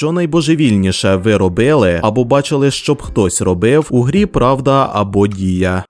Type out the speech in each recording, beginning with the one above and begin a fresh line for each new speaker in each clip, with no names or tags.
що найбожевільніше ви робили або бачили, щоб хтось робив у грі Правда або Дія.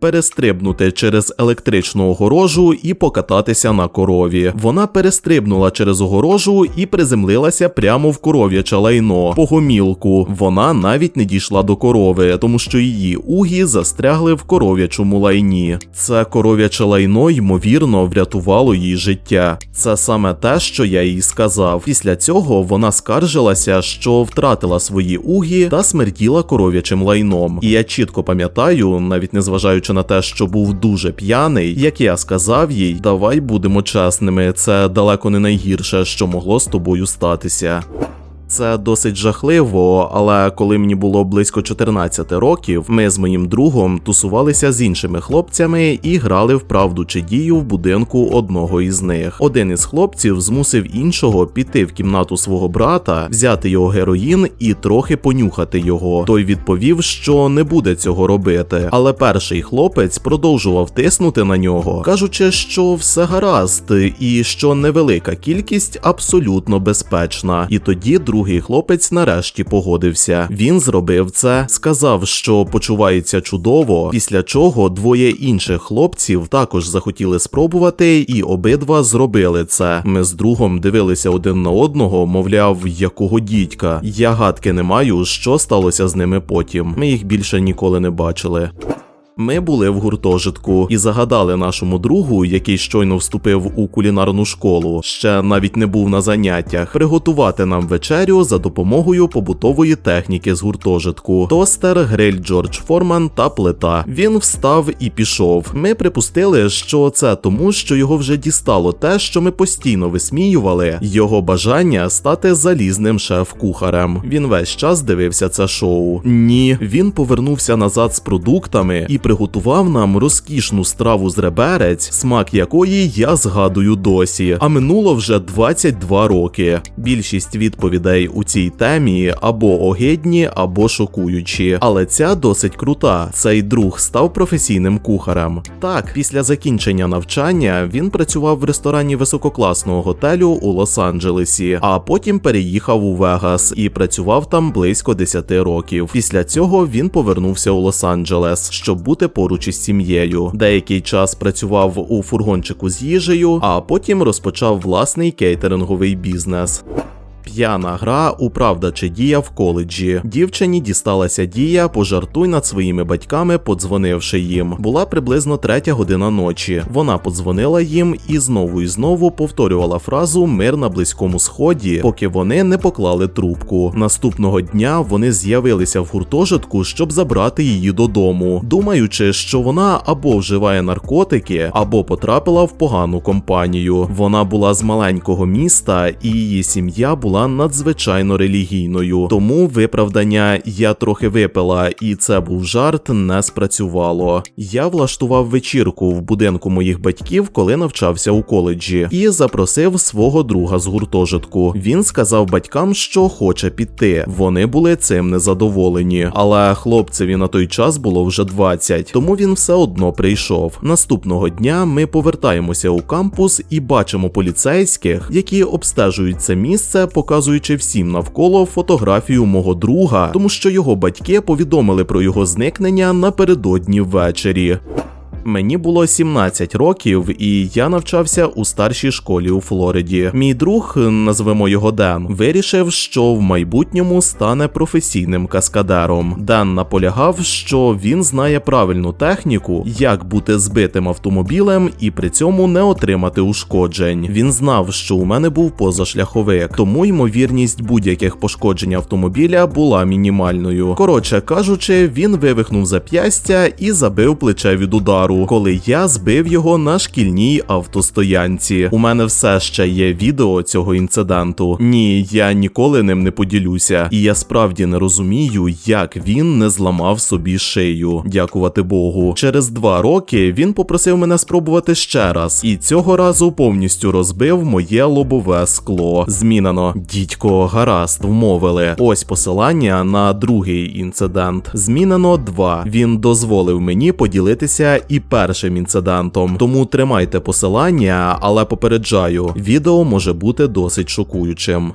Перестрибнути через електричну огорожу і покататися на корові. Вона перестрибнула через огорожу і приземлилася прямо в коров'яче лайно по гомілку. Вона навіть не дійшла до корови, тому що її угі застрягли в коров'ячому лайні. Це коров'яче лайно ймовірно врятувало їй життя. Це саме те, що я їй сказав. Після цього вона скаржилася, що втратила свої угі та смерділа коров'ячим лайном. І я чітко пам'ятаю, навіть незважаючи на те, що був дуже п'яний, як я сказав їй, давай будемо чесними, це далеко не найгірше, що могло з тобою статися. Це досить жахливо, але коли мені було близько 14 років, ми з моїм другом тусувалися з іншими хлопцями і грали в правду чи дію в будинку одного із них. Один із хлопців змусив іншого піти в кімнату свого брата, взяти його героїн і трохи понюхати його. Той відповів, що не буде цього робити. Але перший хлопець продовжував тиснути на нього, кажучи, що все гаразд, і що невелика кількість абсолютно безпечна. І тоді другий хлопець нарешті погодився. Він зробив це, сказав, що почувається чудово. Після чого двоє інших хлопців також захотіли спробувати, і обидва зробили це. Ми з другом дивилися один на одного, мовляв, якого дідька. Я гадки не маю, що сталося з ними потім. Ми їх більше ніколи не бачили. Ми були в гуртожитку і загадали нашому другу, який щойно вступив у кулінарну школу, ще навіть не був на заняттях, приготувати нам вечерю за допомогою побутової техніки з гуртожитку: тостер, гриль Джордж Форман та плита. Він встав і пішов. Ми припустили, що це тому, що його вже дістало те, що ми постійно висміювали, його бажання стати залізним шеф-кухарем. Він весь час дивився це шоу. Ні, він повернувся назад з продуктами і приготував нам розкішну страву з реберець, смак якої я згадую досі. А минуло вже 22 роки. Більшість відповідей у цій темі або огидні, або шокуючі. Але ця досить крута. Цей друг став професійним кухарем. Так, після закінчення навчання він працював в ресторані висококласного готелю у Лос-Анджелесі, а потім переїхав у Вегас і працював там близько 10 років. Після цього він повернувся у Лос-Анджелес, щоб бути поруч із сім'єю. Деякий час працював у фургончику з їжею, а потім розпочав власний кейтеринговий бізнес. П'яна гра у правда чи дія в коледжі. Дівчині дісталася дія, пожартуй над своїми батьками, подзвонивши їм. Була приблизно третя година ночі. Вона подзвонила їм і знову і знову повторювала фразу Мир на близькому сході, поки вони не поклали трубку. Наступного дня вони з'явилися в гуртожитку, щоб забрати її додому, думаючи, що вона або вживає наркотики, або потрапила в погану компанію. Вона була з маленького міста, і її сім'я була надзвичайно релігійною. Тому виправдання я трохи випила, і це був жарт, не спрацювало. Я влаштував вечірку в будинку моїх батьків, коли навчався у коледжі, і запросив свого друга з гуртожитку. Він сказав батькам, що хоче піти. Вони були цим незадоволені, але хлопцеві на той час було вже 20, тому він все одно прийшов. Наступного дня ми повертаємося у кампус і бачимо поліцейських, які обстежують це місце, показуючи всім навколо фотографію мого друга, тому що його батьки повідомили про його зникнення напередодні ввечері. Мені було 17 років, і я навчався у старшій школі у Флориді. Мій друг, назвемо його Ден, вирішив, що в майбутньому стане професійним каскадером. Ден наполягав, що він знає правильну техніку, як бути збитим автомобілем і при цьому не отримати ушкоджень. Він знав, що у мене був позашляховик, тому ймовірність будь-яких пошкоджень автомобіля була мінімальною. Коротше кажучи, він вивихнув зап'ястя і забив плече від удару коли я збив його на шкільній автостоянці. У мене все ще є відео цього інциденту. Ні, я ніколи ним не поділюся, і я справді не розумію, як він не зламав собі шию. Дякувати Богу. Через два роки він попросив мене спробувати ще раз, і цього разу повністю розбив моє лобове скло. Змінено. Дідько, гаразд, вмовили. Ось посилання на другий інцидент. Змінено два. Він дозволив мені поділитися і першим інцидентом. Тому тримайте посилання, але попереджаю, відео може бути досить шокуючим.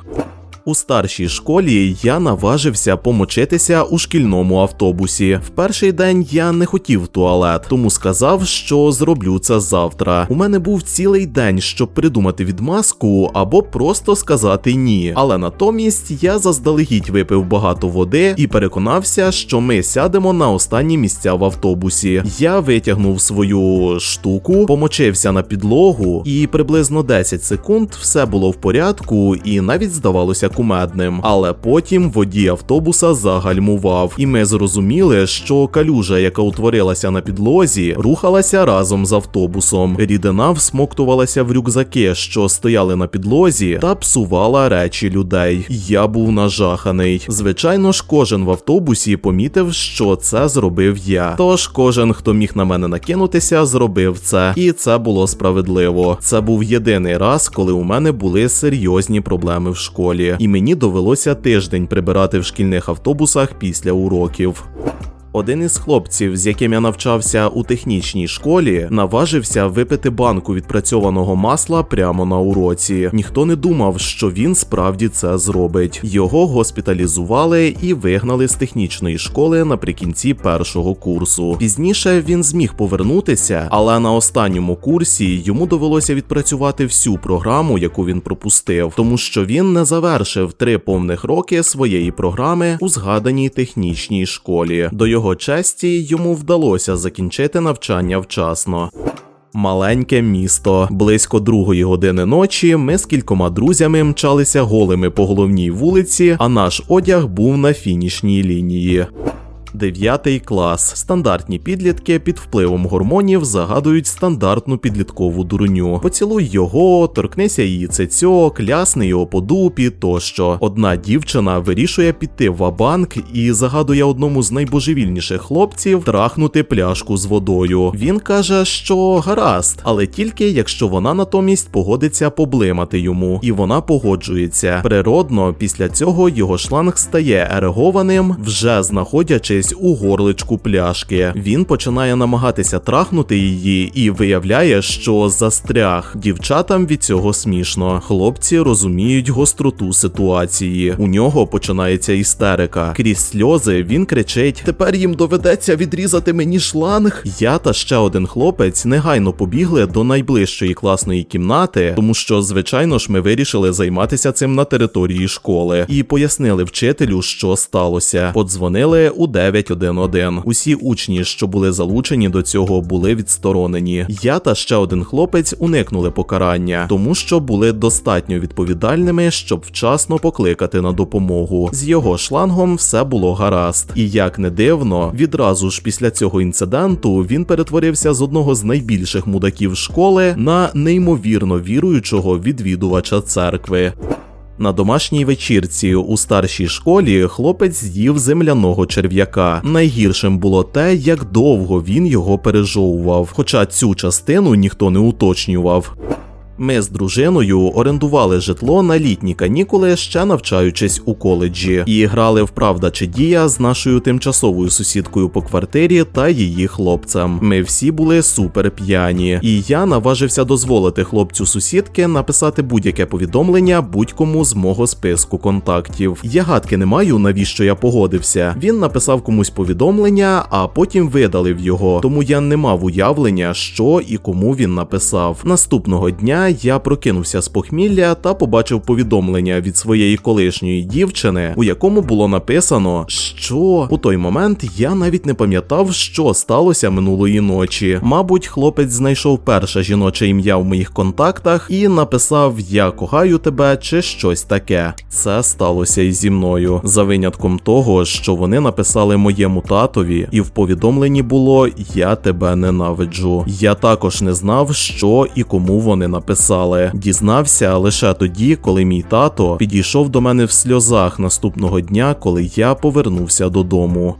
У старшій школі я наважився помочитися у шкільному автобусі. В перший день я не хотів в туалет, тому сказав, що зроблю це завтра. У мене був цілий день, щоб придумати відмазку або просто сказати ні. Але натомість я заздалегідь випив багато води і переконався, що ми сядемо на останні місця в автобусі. Я витягнув свою штуку, помочився на підлогу, і приблизно 10 секунд все було в порядку і навіть здавалося кумедним. Але потім водій автобуса загальмував, і ми зрозуміли, що калюжа, яка утворилася на підлозі, рухалася разом з автобусом. Рідина всмоктувалася в рюкзаки, що стояли на підлозі, та псувала речі людей. Я був нажаханий. Звичайно ж, кожен в автобусі помітив, що це зробив я. Тож кожен, хто міг на мене накинутися, зробив це, і це було справедливо. Це був єдиний раз, коли у мене були серйозні проблеми в школі, і мені довелося тиждень прибирати в шкільних автобусах після уроків. Один із хлопців, з яким я навчався у технічній школі, наважився випити банку відпрацьованого масла прямо на уроці. Ніхто не думав, що він справді це зробить. Його госпіталізували і вигнали з технічної школи наприкінці першого курсу. Пізніше він зміг повернутися, але на останньому курсі йому довелося відпрацювати всю програму, яку він пропустив, тому що він не завершив три повних роки своєї програми у згаданій технічній школі. До його честі йому вдалося закінчити навчання вчасно. Маленьке місто. Близько другої години ночі ми з кількома друзями мчалися голими по головній вулиці, а наш одяг був на фінішній лінії. Дев'ятий клас. Стандартні підлітки під впливом гормонів загадують стандартну підліткову дурню. Поцілуй його, торкнися її цецьок, лясни його по дупі тощо. Одна дівчина вирішує піти в абанк і загадує одному з найбожевільніших хлопців трахнути пляшку з водою. Він каже, що гаразд, але тільки якщо вона натомість погодиться поблимати йому, і вона погоджується. Природно, після цього його шланг стає ерегованим, вже знаходячись у горличку пляшки. Він починає намагатися трахнути її і виявляє, що застряг. Дівчатам від цього смішно. Хлопці розуміють гостроту ситуації. У нього починається істерика. Крізь сльози він кричить: Тепер їм доведеться відрізати мені шланг. Я та ще один хлопець негайно побігли до найближчої класної кімнати, тому що, звичайно ж, ми вирішили займатися цим на території школи і пояснили вчителю, що сталося. Подзвонили у 911. Усі учні, що були залучені до цього, були відсторонені. Я та ще один хлопець уникнули покарання, тому що були достатньо відповідальними, щоб вчасно покликати на допомогу. З його шлангом все було гаразд, і як не дивно, відразу ж після цього інциденту він перетворився з одного з найбільших мудаків школи на неймовірно віруючого відвідувача церкви. На домашній вечірці у старшій школі хлопець з'їв земляного черв'яка. Найгіршим було те, як довго він його пережовував, хоча цю частину ніхто не уточнював. Ми з дружиною орендували житло на літні канікули, ще навчаючись у коледжі, і грали в правда чи дія з нашою тимчасовою сусідкою по квартирі та її хлопцем. Ми всі були супер п'яні, і я наважився дозволити хлопцю сусідки написати будь-яке повідомлення будь-кому з мого списку контактів. Я гадки не маю, навіщо я погодився. Він написав комусь повідомлення, а потім видалив його. Тому я не мав уявлення, що і кому він написав. Наступного дня я прокинувся з похмілля та побачив повідомлення від своєї колишньої дівчини, у якому було написано, що у той момент я навіть не пам'ятав, що сталося минулої ночі. Мабуть, хлопець знайшов перше жіноче ім'я в моїх контактах і написав Я кохаю тебе чи щось таке. Це сталося і зі мною, за винятком того, що вони написали моєму татові, і в повідомленні було Я тебе ненавиджу. Я також не знав, що і кому вони написали. Дізнався лише тоді, коли мій тато підійшов до мене в сльозах наступного дня, коли я повернувся додому.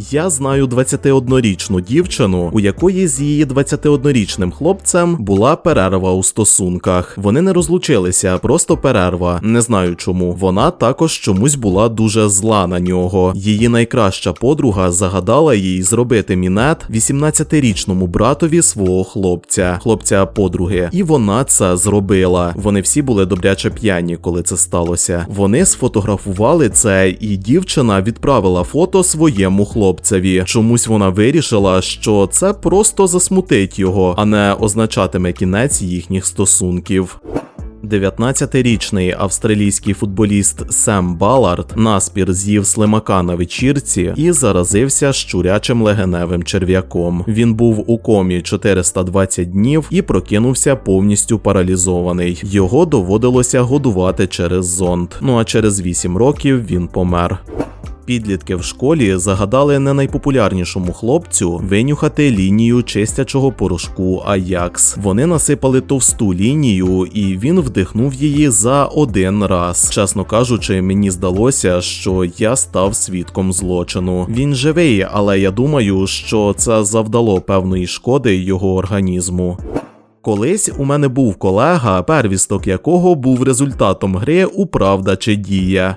Я знаю 21-річну дівчину, у якої з її 21-річним хлопцем була перерва у стосунках. Вони не розлучилися, просто перерва. Не знаю чому. Вона також чомусь була дуже зла на нього. Її найкраща подруга загадала їй зробити мінет 18-річному братові свого хлопця, хлопця подруги, і вона це зробила. Вони всі були добряче п'яні, коли це сталося. Вони сфотографували це, і дівчина відправила фото своєму хлопцеві. Чомусь вона вирішила, що це просто засмутить його, а не означатиме кінець їхніх стосунків. 19-річний австралійський футболіст Сем Балард наспір з'їв слимака на вечірці і заразився щурячим легеневим черв'яком. Він був у комі 420 днів і прокинувся повністю паралізований. Його доводилося годувати через зонд. Ну а через 8 років він помер. Підлітки в школі загадали не найпопулярнішому хлопцю винюхати лінію чистячого порошку Аякс. Вони насипали товсту лінію, і він вдихнув її за один раз. Чесно кажучи, мені здалося, що я став свідком злочину. Він живий, але я думаю, що це завдало певної шкоди його організму. Колись у мене був колега, первісток якого був результатом гри у правда чи дія.